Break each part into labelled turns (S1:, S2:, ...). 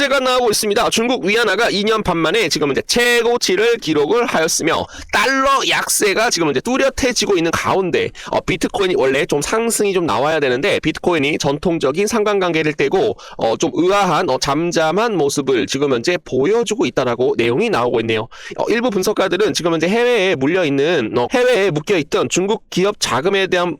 S1: 번째가 나오고 있습니다. 중국 위안화가 2년 반 만에 지금 이제 최고치를 기록을 하였으며 달러 약세가 지금 이제 뚜렷해지고 있는 가운데 어, 비트코인이 원래 좀 상승이 좀 나와야 되는데 비트코인이 전통적인 상관관계를 떼고 어, 좀 의아한 어, 잠잠한 모습을 지금 현재 보여주고 있다라고 내용이 나오고 있네요. 어, 일부 분석가들은 지금 현재 해외에 물려 있는 어, 해외에 묶여 있던 중국 기업 자금에 대한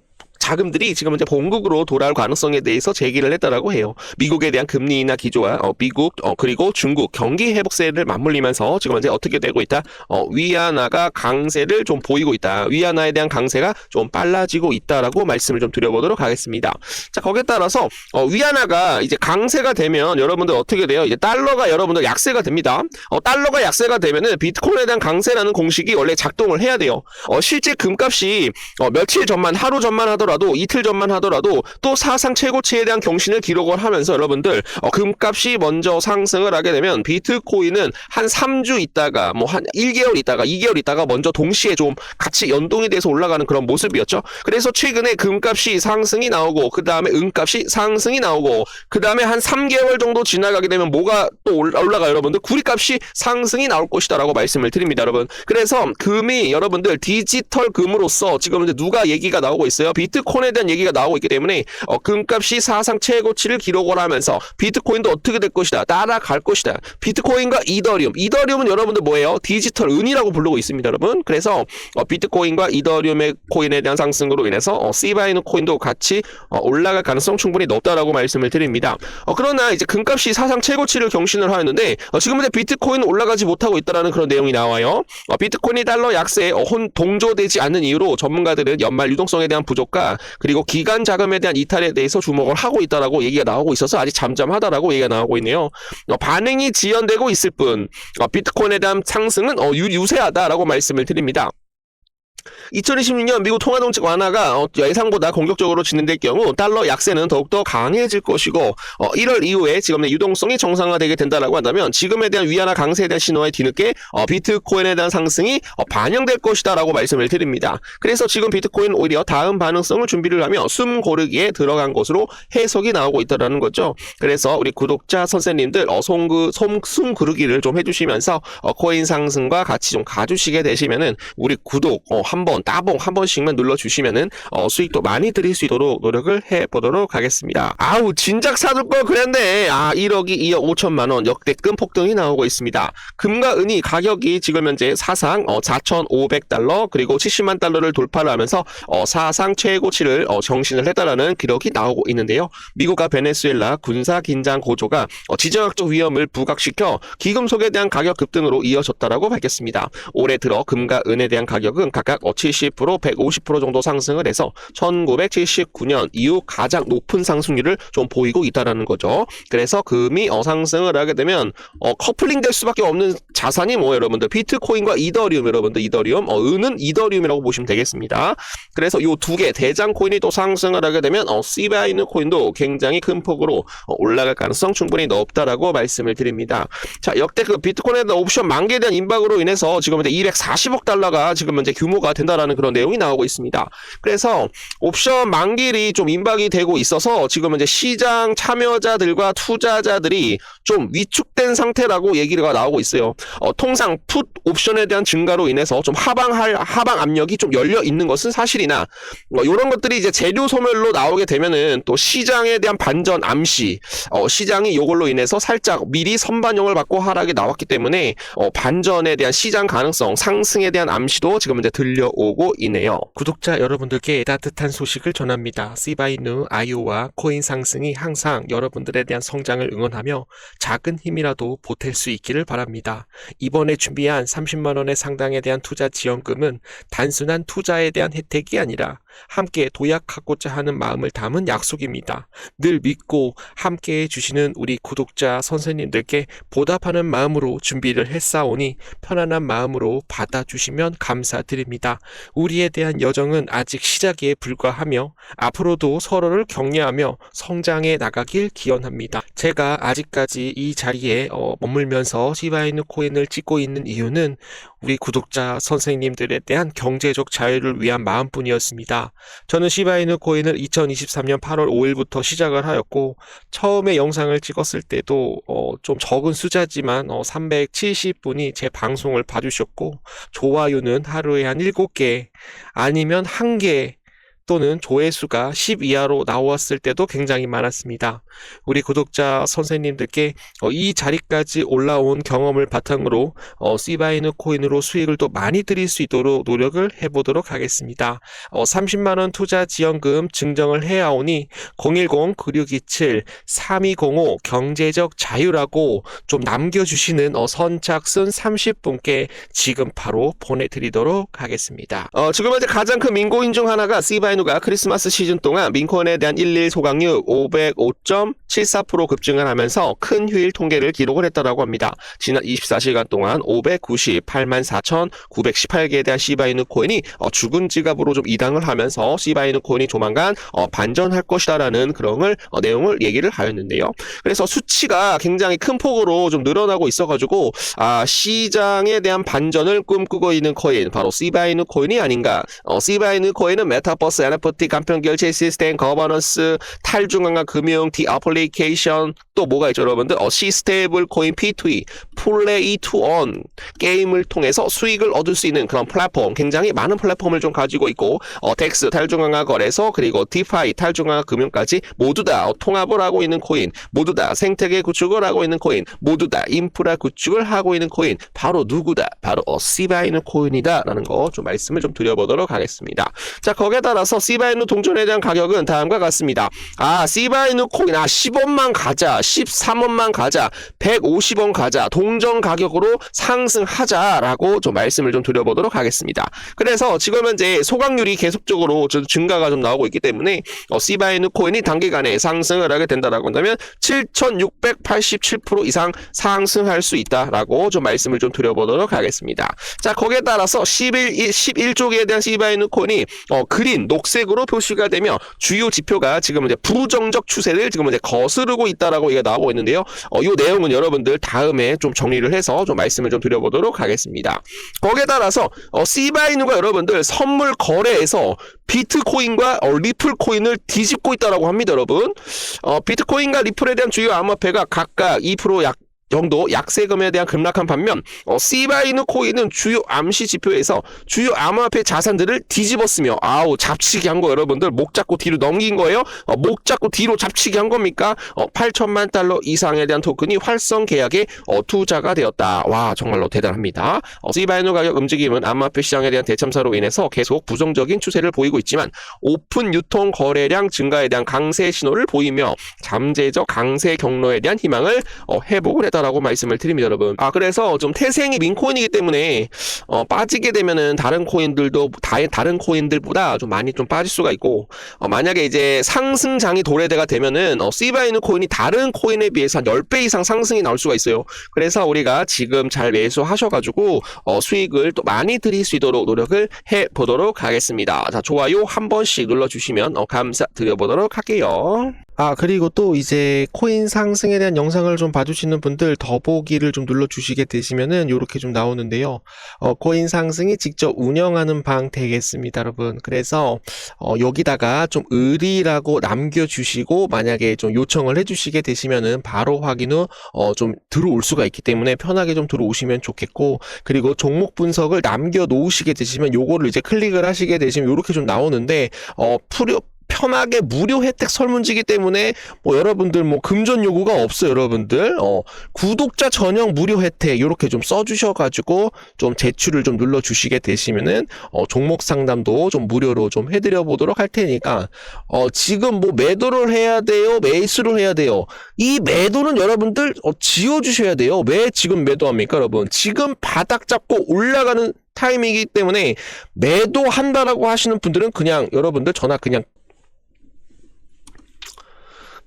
S1: 자금들이 지금 이제 본국으로 돌아올 가능성에 대해서 제기를 했다라고 해요. 미국에 대한 금리 인하 기조와 어, 미국 어, 그리고 중국 경기 회복세를 맞물리면서 지금 이제 어떻게 되고 있다. 어, 위안화가 강세를 좀 보이고 있다. 위안화에 대한 강세가 좀 빨라지고 있다라고 말씀을 좀 드려보도록 하겠습니다. 자 거기에 따라서 어, 위안화가 이제 강세가 되면 여러분들 어떻게 돼요? 이제 달러가 여러분들 약세가 됩니다. 어, 달러가 약세가 되면은 비트코인에 대한 강세라는 공식이 원래 작동을 해야 돼요. 어, 실제 금값이 어, 며칠 전만 하루 전만 하더라도 이틀 전만 하더라도 또 사상 최고치에 대한 경신을 기록을 하면서 여러분들 어, 금값이 먼저 상승을 하게 되면 비트코인은 한 3주 있다가 뭐 한 1개월 있다가 2개월 있다가 먼저 동시에 좀 같이 연동이 돼서 올라가는 그런 모습이었죠. 그래서 최근에 금값이 상승이 나오고 그 다음에 은값이 상승이 나오고 그 다음에 한 3개월 정도 지나가게 되면 뭐가 또 올라- 올라가 여러분들 구리값이 상승이 나올 것이다라고 말씀을 드립니다, 여러분. 그래서 금이 여러분들 디지털 금으로서 지금 이제 누가 얘기가 나오고 있어요. 비트 코인에 대한 얘기가 나오고 있기 때문에 어, 금값이 사상 최고치를 기록을 하면서 비트코인도 어떻게 될 것이다 따라갈 것이다. 비트코인과 이더리움, 이더리움은 여러분들 뭐예요? 디지털 은이라고 부르고 있습니다, 여러분. 그래서 어, 비트코인과 이더리움의 코인에 대한 상승으로 인해서 어, 시바이누 코인도 같이 어, 올라갈 가능성 충분히 높다라고 말씀을 드립니다. 어, 그러나 이제 금값이 사상 최고치를 경신을 하였는데 어, 지금 현재 비트코인은 올라가지 못하고 있다라는 그런 내용이 나와요. 어, 비트코인이 달러 약세에 어, 혼 동조되지 않는 이유로 전문가들은 연말 유동성에 대한 부족과 그리고 기간 자금에 대한 이탈에 대해서 주목을 하고 있다라고 얘기가 나오고 있어서 아직 잠잠하다라고 얘기가 나오고 있네요. 어, 반응이 지연되고 있을 뿐 어, 비트코인에 대한 상승은 어, 유, 유세하다라고 말씀을 드립니다. 2026년 미국 통화정책 완화가 어, 예상보다 공격적으로 진행될 경우 달러 약세는 더욱더 강해질 것이고 어, 1월 이후에 지금 의 유동성이 정상화되게 된다라고 한다면 지금에 대한 위안화 강세에 대한 신호에 뒤늦게 어, 비트코인에 대한 상승이 어, 반영될 것이다라고 말씀을 드립니다. 그래서 지금 비트코인 오히려 다음 반응성을 준비를 하며 숨 고르기에 들어간 것으로 해석이 나오고 있다라는 거죠. 그래서 우리 구독자 선생님들 어, 송그 솜, 숨 고르기를 좀 해주시면서 어, 코인 상승과 같이 좀 가주시게 되시면은 우리 구독 어, 한 번 따봉 한 번씩만 눌러주시면은 어, 수익도 많이 드릴 수 있도록 노력을 해보도록 하겠습니다. 아우 진작 사둘 걸 그랬네. 아 1억이 2억 5천만 원 역대급 폭등이 나오고 있습니다. 금과 은이 가격이 지금 현재 사상 어, 4,500달러 그리고 70만 달러를 돌파를 하면서 어, 사상 최고치를 어, 정신을 했다라는 기록이 나오고 있는데요. 미국과 베네수엘라 군사 긴장 고조가 어, 지정학적 위험을 부각시켜 기금속에 대한 가격 급등으로 이어졌다라고 밝혔습니다. 올해 들어 금과 은에 대한 가격은 각각 어, 70%, 150% 정도 상승을 해서 1979년 이후 가장 높은 상승률을 좀 보이고 있다라는 거죠. 그래서 금이 어, 상승을 하게 되면 어, 커플링 될 수밖에 없는 자산이 뭐 여러분들 비트코인과 이더리움 여러분들 이더리움 어, 은은 이더리움이라고 보시면 되겠습니다. 그래서 요 두 개 대장 코인이 또 상승을 하게 되면 어, 시바이누 코인도 굉장히 큰 폭으로 어, 올라갈 가능성 충분히 높다라고 말씀을 드립니다. 자 역대 그 비트코인에 대한 옵션 만개에 대한 임박으로 인해서 지금 이제 240억 달러가 지금 현재 규모가 된다라는 그런 내용이 나오고 있습니다. 그래서 옵션 만기일이 좀 임박이 되고 있어서 지금 이제 시장 참여자들과 투자자들이 좀 위축된 상태라고 얘기가 나오고 있어요. 어, 통상 풋 옵션에 대한 증가로 인해서 좀 하방할 하방 압력이 좀 열려 있는 것은 사실이나 뭐 이런 것들이 이제 재료 소멸로 나오게 되면은 또 시장에 대한 반전 암시 어, 시장이 이걸로 인해서 살짝 미리 선반영을 받고 하락이 나왔기 때문에 어, 반전에 대한 시장 가능성 상승에 대한 암시도 지금 이제 들려 오고 있네요. 구독자 여러분들께 따뜻한 소식을 전합니다. 시바이누 아이오와 코인 상승이 항상 여러분들에 대한 성장을 응원하며 작은 힘이라도 보탤 수 있기를 바랍니다. 이번에 준비한 30만 원의 상당에 대한 투자 지원금은 단순한 투자에 대한 혜택이 아니라 함께 도약하고자 하는 마음을 담은 약속입니다. 늘 믿고 함께 해주시는 우리 구독자 선생님들께 보답하는 마음으로 준비를 했사오니 편안한 마음으로 받아주시면 감사드립니다. 우리에 대한 여정은 아직 시작에 불과하며 앞으로도 서로를 격려하며 성장해 나가길 기원합니다. 제가 아직까지 이 자리에 어, 머물면서 시바이누 코인을 찍고 있는 이유는 우리 구독자 선생님들에 대한 경제적 자유를 위한 마음뿐이었습니다.
S2: 저는 시바이누 코인을 2023년 8월 5일부터 시작을 하였고 처음에 영상을 찍었을 때도 어, 좀 적은 숫자지만 어, 370분이 제 방송을 봐주셨고 좋아요는 하루에 한 7개 아니면 1개 또는 조회수가 10 이하로 나왔을 때도 굉장히 많았습니다. 우리 구독자 선생님들께 어, 이 자리까지 올라온 경험을 바탕으로 어, 시바이누 코인으로 수익을 또 많이 드릴 수 있도록 노력을 해보도록 하겠습니다. 어, 30만원 투자 지원금 증정을 해야 오니 010-9627-3205 경제적 자유라고 좀 남겨주시는 어, 선착순 30분께 지금 바로 보내드리도록 하겠습니다.
S1: 어, 지금 현재 가장 큰 민고인 중 하나가 시바이누 가 크리스마스 시즌 동안 민코인에 대한 11 소각률 505.74% 급증을 하면서 큰 휴일 통계를 기록을 했다라고 합니다. 지난 24시간 동안 598만 4,918개에 대한 시바이누 코인이 어, 죽은 지갑으로 좀 이당을 하면서 시바이누 코인이 조만간 어, 반전할 것이다라는 그런 걸, 어, 내용을 얘기를 하였는데요. 그래서 수치가 굉장히 큰 폭으로 좀 늘어나고 있어가지고 아, 시장에 대한 반전을 꿈꾸고 있는 코인 바로 시바이누 코인이 아닌가. 어, 시바이누 코인은 메타버스, NFT, 간편 결제 시스템, 거버넌스, 탈중앙화 금융, 디 어플리케이션 또 뭐가 있죠, 여러분들? 어, 시스테이블 코인 P2E, 플레이 투온 게임을 통해서 수익을 얻을 수 있는 그런 플랫폼, 굉장히 많은 플랫폼을 좀 가지고 있고 어, 덱스 탈중앙화 거래소 그리고 디파이 탈중앙화 금융까지 모두 다 어, 통합을 하고 있는 코인, 모두 다 생태계 구축을 하고 있는 코인, 모두 다 인프라 구축을 하고 있는 코인, 바로 누구다? 바로 어, 시바이누 코인이다라는 거 좀 말씀을 좀 드려보도록 하겠습니다. 자, 거기에 따라서 시바이누 동전에 대한 가격은 다음과 같습니다. 아, 시바이누 코인, 아, 10원만 가자, 13원만 가자, 150원 가자, 동전 가격으로 상승하자라고 좀 말씀을 좀 드려보도록 하겠습니다. 그래서 지금 현재 소각률이 계속적으로 좀 증가가 좀 나오고 있기 때문에 어, 시바이누 코인이 단기간에 상승을 하게 된다라고 한다면 7,687% 이상 상승할 수 있다라고 좀 말씀을 좀 드려보도록 하겠습니다. 자, 거기에 따라서 11, 11조기에 대한 시바이누 코인이 어, 그린, 녹색으로 표시가 되며 주요 지표가 지금 이제 부정적 추세를 지금 이제 거스르고 있다라고 얘기가 나오고 있는데요. 어, 이 내용은 여러분들 다음에 좀 정리를 해서 좀 말씀을 좀 드려보도록 하겠습니다. 거기에 따라서 어, 시바이누가 여러분들 선물 거래에서 비트코인과 어, 리플 코인을 뒤집고 있다라고 합니다, 여러분. 어, 비트코인과 리플에 대한 주요 암호화폐가 각각 2%약 정도 약세금에 대한 급락한 반면 어, 시바이누 코인은 주요 암시 지표에서 주요 암호화폐 자산들을 뒤집었으며 아우 잡치기 한 거 여러분들 목 잡고 뒤로 넘긴 거예요? 어, 목 잡고 뒤로 잡치기 한 겁니까? 어, 8천만 달러 이상에 대한 토큰이 활성 계약에 어, 투자가 되었다. 와 정말로 대단합니다. 어, 시바이누 가격 움직임은 암호화폐 시장에 대한 대참사로 인해서 계속 부정적인 추세를 보이고 있지만 오픈 유통 거래량 증가에 대한 강세 신호를 보이며 잠재적 강세 경로에 대한 희망을 어, 회복을 했다. 라고 말씀을 드립니다, 여러분. 아, 그래서 좀 태생이 민코인이기 때문에, 어, 빠지게 되면은 다른 코인들도, 다, 다른 코인들보다 좀 많이 좀 빠질 수가 있고, 어, 만약에 이제 상승장이 도래대가 되면은, 어, 시바이누 코인이 다른 코인에 비해서 한 10배 이상 상승이 나올 수가 있어요. 그래서 우리가 지금 잘 매수하셔가지고, 어, 수익을 또 많이 드릴 수 있도록 노력을 해 보도록 하겠습니다. 자, 좋아요 한 번씩 눌러주시면, 어, 감사드려 보도록 할게요.
S2: 아, 그리고 또 이제 코인 상승에 대한 영상을 좀 봐주시는 분들 더보기를 좀 눌러주시게 되시면은 요렇게 좀 나오는데요. 어, 코인 상승이 직접 운영하는 방 되겠습니다, 여러분. 그래서, 어, 여기다가 좀 의리라고 남겨주시고 만약에 좀 요청을 해주시게 되시면은 바로 확인 후, 어, 좀 들어올 수가 있기 때문에 편하게 좀 들어오시면 좋겠고, 그리고 종목 분석을 남겨놓으시게 되시면 요거를 이제 클릭을 하시게 되시면 요렇게 좀 나오는데, 어, 풀요, 편하게 무료 혜택 설문지기 때문에 뭐 여러분들 뭐 금전 요구가 없어요 여러분들. 어 구독자 전용 무료 혜택 이렇게 좀 써주셔가지고 좀 제출을 좀 눌러주시게 되시면은 어 종목 상담도 좀 무료로 좀 해드려 보도록 할 테니까. 어 지금 뭐 매도를 해야 돼요? 매수를 해야 돼요? 이 매도는 여러분들 어 지워주셔야 돼요. 왜 지금 매도합니까 여러분? 지금 바닥 잡고 올라가는 타임이기 때문에 매도한다라고 하시는 분들은 그냥 여러분들 전화 그냥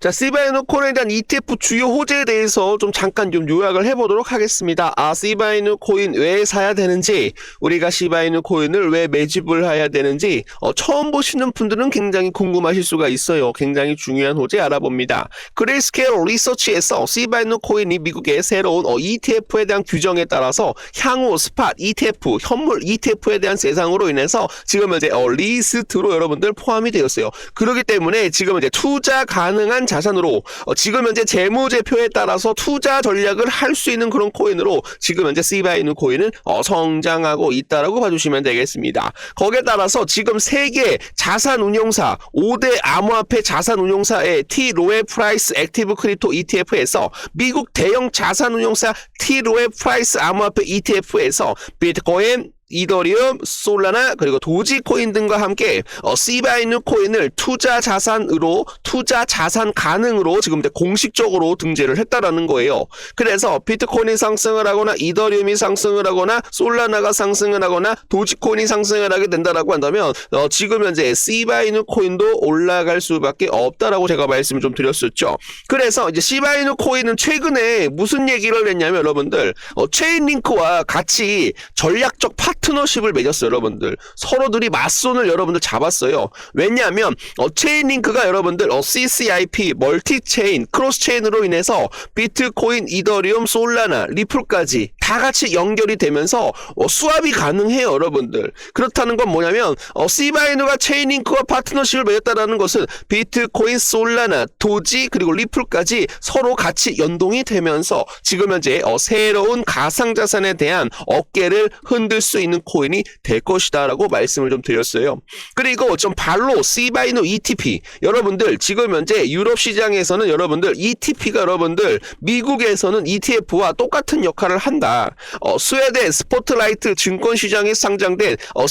S1: 자, 시바이누 코인에 대한 ETF 주요 호재에 대해서 좀 잠깐 좀 요약을 해보도록 하겠습니다. 아, 시바이누 코인 왜 사야 되는지, 우리가 시바이누 코인을 왜 매집을 해야 되는지, 어, 처음 보시는 분들은 굉장히 궁금하실 수가 있어요. 굉장히 중요한 호재 알아봅니다. 그레이스케일 리서치에서 시바이누 코인이 미국의 새로운 어, ETF에 대한 규정에 따라서 향후 스팟 ETF, 현물 ETF에 대한 세상으로 인해서 지금 이제 어, 리스트로 여러분들 포함이 되었어요. 그렇기 때문에 지금 이제 투자 가능한 자산으로 어, 지금 현재 재무제표에 따라서 투자 전략을 할 수 있는 그런 코인으로 지금 현재 시바이누 코인은 어, 성장하고 있다라고 봐주시면 되겠습니다. 거기에 따라서 지금 세계 자산 운용사 5대 암호화폐 자산 운용사의 T 로에 프라이스 액티브 크립토 ETF에서 미국 대형 자산 운용사 T 로에 프라이스 암호화폐 ETF에서 비트코인 이더리움, 솔라나 그리고 도지코인 등과 함께 어, 시바이누 코인을 투자 자산으로 투자 자산 가능으로 지금 공식적으로 등재를 했다라는 거예요. 그래서 비트코인이 상승을 하거나 이더리움이 상승을 하거나 솔라나가 상승을 하거나 도지코인이 상승을 하게 된다라고 한다면 어, 지금 현재 시바이누 코인도 올라갈 수밖에 없다라고 제가 말씀을 좀 드렸었죠. 그래서 이제 시바이누 코인은 최근에 무슨 얘기를 했냐면 여러분들 어, 체인링크와 같이 전략적 파트 너십을 맺었어요, 여러분들. 서로들이 맞손을 여러분들 잡았어요. 왜냐하면 어, 체인 링크가 여러분들 어, CCIP, 멀티 체인, 크로스 체인으로 인해서 비트코인, 이더리움, 솔라나, 리플까지 다 같이 연결이 되면서 어, 수합이 가능해요, 여러분들. 그렇다는 건 뭐냐면 어, 시바이누가 체인 링크와 파트너십을 맺었다는 것은 비트코인, 솔라나, 도지 그리고 리플까지 서로 같이 연동이 되면서 지금 현재 어, 새로운 가상자산에 대한 어깨를 흔들 수 있는 코인이 될 것이다라고 말씀을 좀 드렸어요. 그리고 좀 발로 시바이누 ETP 여러분들 지금 현재 유럽 시장에서는 여러분들 ETP가 여러분들 미국에서는 ETF와 똑같은 역할을 한다. 어, 스웨덴 스포트라이트 증권 시장에 상장된 어,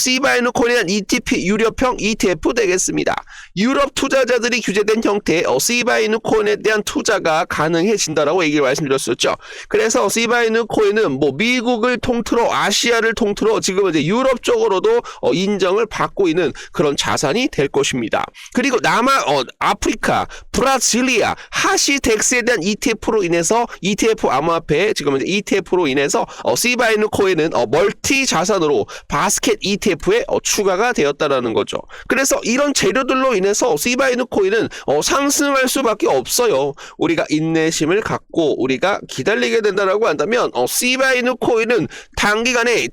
S1: 코인에 대한 ETP 유럽형 ETF 되겠습니다. 유럽 투자자들이 규제된 형태의 어, 시바이누 코인에 대한 투자가 가능해진다라고 얘기를 말씀드렸었죠. 그래서 시바이누 코인은 뭐 미국을 통틀어 아시아를 통틀어 지금 이제 유럽 쪽으로도 어, 인정을 받고 있는 그런 자산이 될 것입니다. 그리고 남아 어, 아프리카, 브라질리아, 하시덱스에 대한 ETF로 인해서 ETF 암호화폐 지금 이제 ETF로 인해서 어, 시바이누 코인은 어, 멀티 자산으로 바스켓 ETF에 어, 추가가 되었다라는 거죠. 그래서 이런 재료들로 인해서 시바이누 코인은 어, 상승할 수밖에 없어요. 우리가 인내심을 갖고 우리가 기다리게 된다라고 한다면 어, 시바이누 코인은 단기간에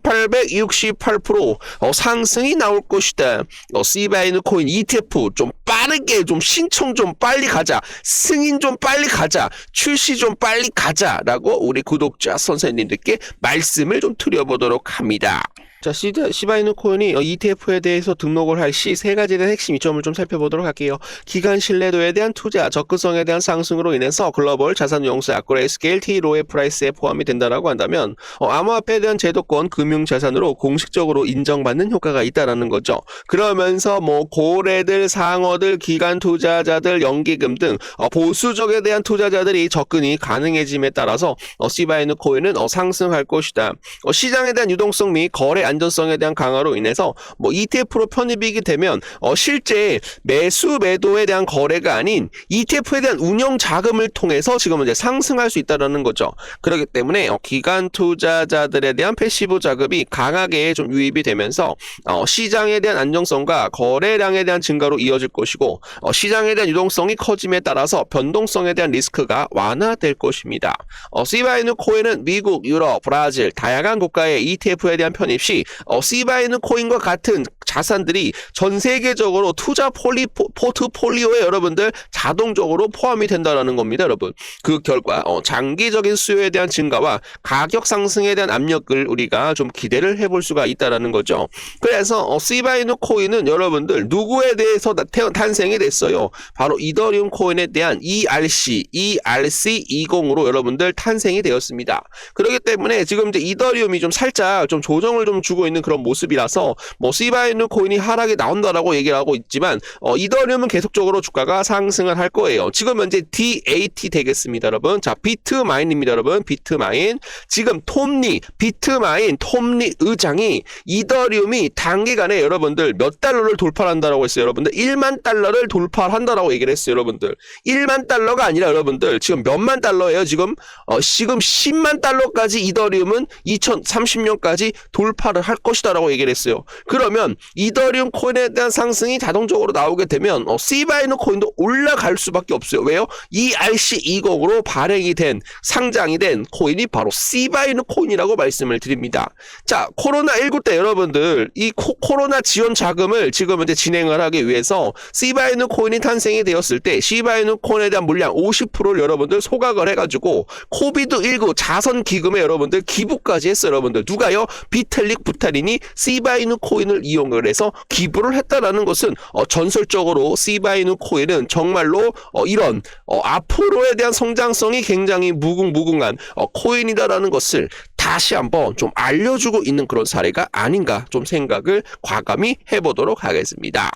S1: 7,868% 어, 상승이 나올 것이다. 어, 시바이누 코인 ETF 좀 빠르게 좀 신청 좀 빨리 가자. 승인 좀 빨리 가자. 출시 좀 빨리 가자라고 우리 구독자 선생님들께 말씀을 좀 드려보도록 합니다. 자, 시드, 시바이누 코인이 어, ETF에 대해서 등록을 할 시 세 가지에 대한 핵심 이점을 좀 살펴보도록 할게요. 기간 신뢰도에 대한 투자, 접근성에 대한 상승으로 인해서 글로벌 자산 용사, 그레이 스케일, T로의 프라이스에 포함이 된다라고 한다면 어, 암호화폐에 대한 제도권, 금융 자산으로 공식적으로 인정받는 효과가 있다라는 거죠. 그러면서 뭐 고래들, 상어들, 기간 투자자들, 연기금 등 어, 보수적에 대한 투자자들이 접근이 가능해짐에 따라서 어, 시바이누 코인은 어, 상승할 것이다. 어, 시장에 대한 유동성 및 거래 안 전성에 대한 강화로 인해서 뭐 ETF로 편입이 되면 어, 실제 매수 매도에 대한 거래가 아닌 ETF에 대한 운영 자금을 통해서 지금 이제 상승할 수 있다라는 거죠. 그렇기 때문에 어, 기간 투자자들에 대한 패시브 자금이 강하게 좀 유입이 되면서 어, 시장에 대한 안정성과 거래량에 대한 증가로 이어질 것이고 어, 시장에 대한 유동성이 커짐에 따라서 변동성에 대한 리스크가 완화될 것입니다. 어, 시바이누 코인은 미국, 유럽, 브라질 다양한 국가의 ETF에 대한 편입 시 어, 시바이누 코인과 같은 자산들이 전 세계적으로 투자 폴리 포, 포트폴리오에 여러분들 자동적으로 포함이 된다라는 겁니다, 여러분. 그 결과 어, 장기적인 수요에 대한 증가와 가격 상승에 대한 압력을 우리가 좀 기대를 해볼 수가 있다라는 거죠. 그래서 어, 시바이누 코인은 여러분들 누구에 대해서 나- 태- 탄생이 됐어요. 바로 이더리움 코인에 대한 ERC, ERC20으로 여러분들 탄생이 되었습니다. 그렇기 때문에 지금 이제 이더리움이 좀 살짝 좀 조정을 좀 주고 있는 그런 모습이라서 뭐 시바이누 코인이 하락이 나온다라고 얘기를 하고 있지만 어, 이더리움은 계속적으로 주가가 상승을 할 거예요. 지금 현재 DAT 되겠습니다, 여러분. 자, 비트마인입니다, 여러분. 비트마인. 지금 톰리, 비트마인, 톰리 의장이 이더리움이 단기간에 여러분들 몇 달러를 돌파한다라고 했어요, 여러분들. 1만 달러를 돌파한다라고 얘기를 했어요, 여러분들. 1만 달러가 아니라 여러분들 지금 몇만 달러예요, 지금. 어, 지금 10만 달러까지 이더리움은 2030년까지 돌파 를 할 것이다라고 얘기를 했어요. 그러면 이더리움 코인에 대한 상승이 자동적으로 나오게 되면 어, 시바이누 코인도 올라갈 수밖에 없어요. 왜요? ERC20으로 발행이 된 상장이 된 코인이 바로 시바이누 코인이라고 말씀을 드립니다. 자, 코로나 19 때 여러분들 이 코, 코로나 지원 자금을 지금 이제 진행을 하기 위해서 시바이누 코인이 탄생이 되었을 때 시바이누 코인에 대한 물량 50%를 여러분들 소각을 해가지고 코비드 19 자선 기금에 여러분들 기부까지 했어요, 여러분들. 누가요? 비텔릭 부타린이 시바이누 코인을 이용을 해서 기부를 했다라는 것은 어, 전설적으로 시바이누 코인은 정말로 어, 이런 어, 앞으로에 대한 성장성이 굉장히 무궁무궁한 어, 코인이다라는 것을 다시 한번 좀 알려주고 있는 그런 사례가 아닌가 좀 생각을 과감히 해보도록 하겠습니다.